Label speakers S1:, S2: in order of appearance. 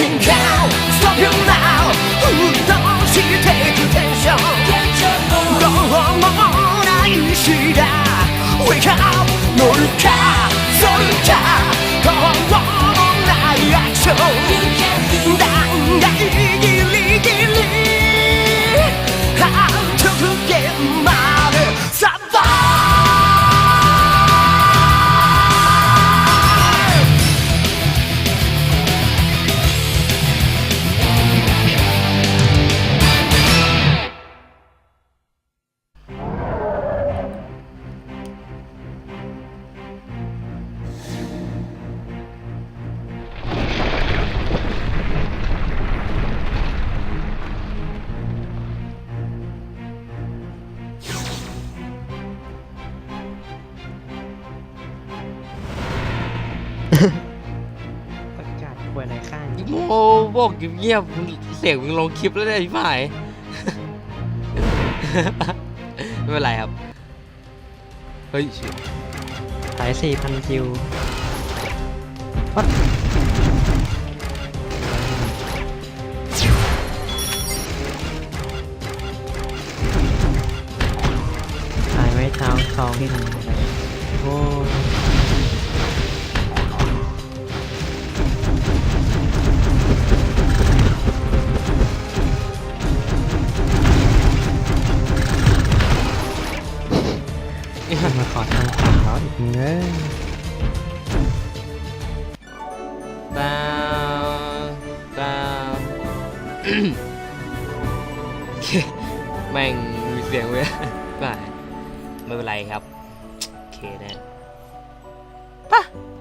S1: Looking out Stop you now 運動してくテンションどうもないしだ Wake up
S2: ประกาศป่วยในข้าง
S3: โอ้บอกเงียบๆมึงเสียงมึงลงคลิปแล้วเนี่ยพี่หมาย ไม่เป็นไรครับ เฮ้ย
S2: สายสี่พันคิววัดสายไม้เท้าสองโอ้าขอทางขาเรอีกเน้อ
S3: ตาวตาวแม่งมีเสียงเว้ยไม่เป็นไรครับ โอเคนะ